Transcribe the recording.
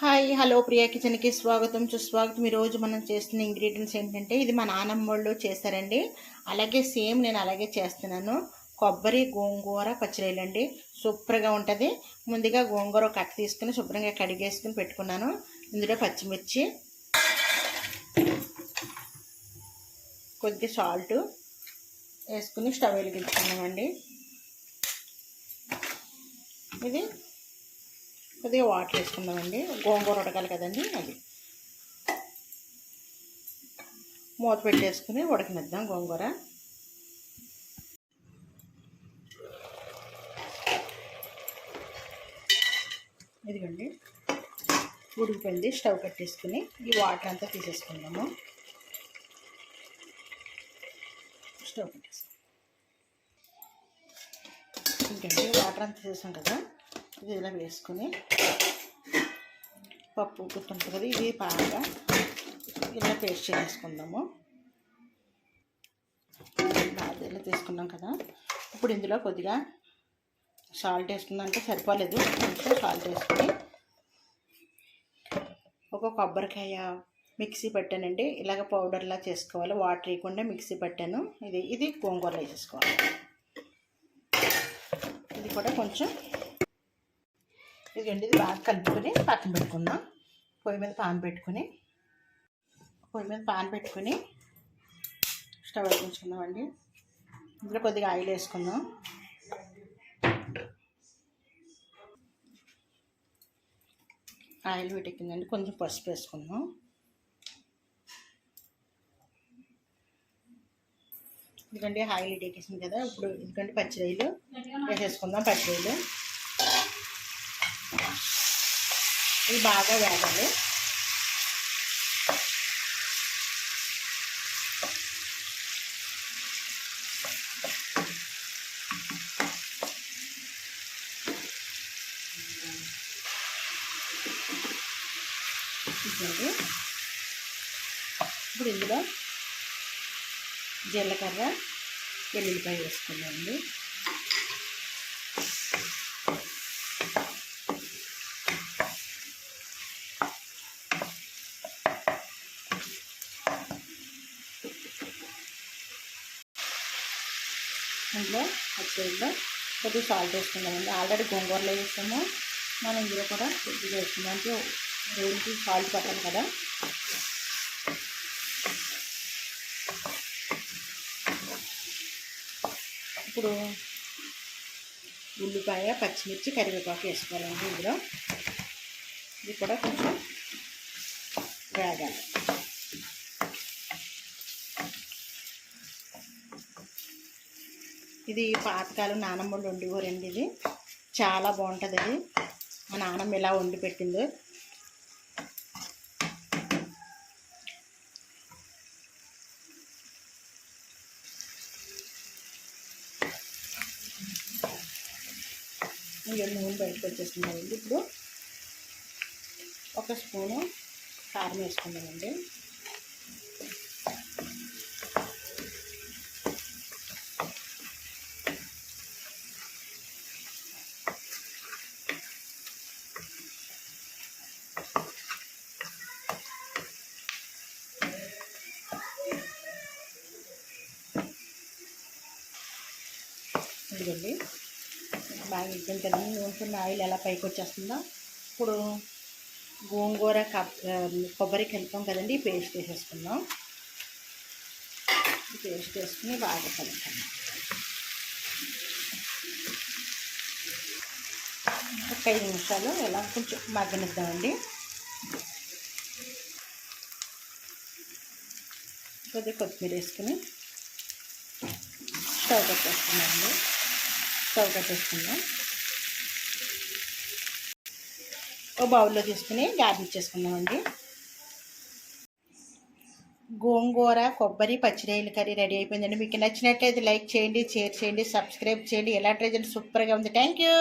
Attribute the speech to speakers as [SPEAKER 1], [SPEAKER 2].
[SPEAKER 1] Hi hello Priya కిచెన్కి స్వాగతం సుస్వాగతం. ఈరోజు మనం చేస్తున్న ఇంగ్రీడియంట్స్ ఏంటంటే ఇది మా నానమ్మ వాళ్ళు చేస్తారండి అలాగే సేమ్ నేను అలాగే చేస్తున్నాను. కొబ్బరి గోంగూర పచ్చిరొయ్యలండి సూపర్గా ఉంటుంది. ముందుగా గోంగూర కట్ తీసుకుని శుభ్రంగా కడిగేసుకుని పెట్టుకున్నాను. ఇందులో పచ్చిమిర్చి కొద్దిగా సాల్ట్ వేసుకుని స్టవ్ వెలిగించుకున్నామండి. ఇది కొద్దిగా వాటర్ వేసుకుందామండి. గోంగూర ఉడకాలి కదండి అది. మూత పెట్టేసుకుని ఉడకనిద్దాం గోంగూర. ఇదిగోండి ఉడికిపోయింది. స్టవ్ కట్టేసుకుని ఈ వాటర్ అంతా తీసేసుకుందాము. స్టవ్ కట్టేసుకుందాం ఇంకండి వాటర్ అంతా తీసేసాం కదా. ఇది ఇలా వేసుకుని పప్పు గుర్తుంటుంది కదా ఇది బాగా ఇలా పేస్ట్ చేసుకుందాము. బాగా ఇలా తీసుకున్నాం కదా. ఇప్పుడు ఇందులో కొద్దిగా సాల్ట్ వేసుకుందంటే సరిపోలేదు. కొంచెం సాల్ట్ వేసుకుని ఒక కొబ్బరికాయ మిక్సీ పెట్టానండి. ఇలాగ పౌడర్లా చేసుకోవాలి. వాటర్ వేయకుండా మిక్సీ పెట్టాను. ఇది ఇది గోంగూరలో వేసేసుకోవాలి ఇది కూడా కొంచెం ఇదిగండి ఇది బాగా కలుపుకొని పక్కన పెట్టుకుందాం. పొయ్యి మీద పాన్ పెట్టుకుని పొయ్యి మీద పాన్ పెట్టుకుని స్టవ్ అండి ఇందులో కొద్దిగా ఆయిల్ వేసుకుందాం. ఆయిల్ పెట్టిందండి కొంచెం పసుపు వేసుకుందాం. ఎందుకంటే ఆయిల్ ఎక్కేసింది కదా ఇప్పుడు ఎందుకంటే పచ్చిరాయిలు వేసేసుకుందాం పచ్చిరాయిలు ఇది బాగా వేగాలి. ఇప్పుడు ఇందులో జీలకర్ర వెల్లుల్లిపాయ వేసుకుందామండి. అందులో పచ్చిమిరపకాయలో కొద్దిగా సాల్ట్ వేసుకుందామండి. ఆల్రెడీ గోంగూరలో వేసాము. మనం ఇందులో కూడా కొద్దిగా వేసుకుందాం అంటే రోజుకి సాల్ట్ పట్టాలి కదా. ఇప్పుడు ఉల్లిపాయ పచ్చిమిర్చి కరివేపాకు వేసుకోవాలండి ఇందులో. ఇది కూడా కొంచెం వేగాలి. ఇది పాతకాలం నానమ్మ వాళ్ళు ఇది. చాలా బాగుంటుంది ఇది. మా నానమ్మ ఇలా వండి పెట్టింది. ఇక నూనె బయటకు వచ్చేస్తున్నామండి ఇప్పుడు ఒక స్పూను కారం వేసుకుందామండి. ఇదిగండి. బాగా ఇద్దాం కదా నూనెకున్న ఆయిల్ ఎలా పైకి వచ్చేస్తుందో. ఇప్పుడు గోంగూర కొబ్బరి కలిపాం కదండి పేస్ట్ వేసేసుకుందాం. పేస్ట్ వేసుకుని బాగా కలుపుతాం ఒక ఐదు నిమిషాలు ఎలా కొంచెం మగ్గనిద్దామండి. కొద్దిగా కొత్తిమీర వేసుకుని స్టవ్ అండి స్టవ్ కట్టేసుకుందాం ఓ బౌల్లో తీసుకుని గార్నిష్ చేసుకుందామండి. గోంగూర కొబ్బరి పచ్చిరేలు కర్రీ రెడీ అయిపోయిందండి. మీకు నచ్చినట్లయితే లైక్ చేయండి షేర్ చేయండి సబ్స్క్రైబ్ చేయండి. ఎలా ట్రై చేయండి సూపర్గా ఉంది. Thank you.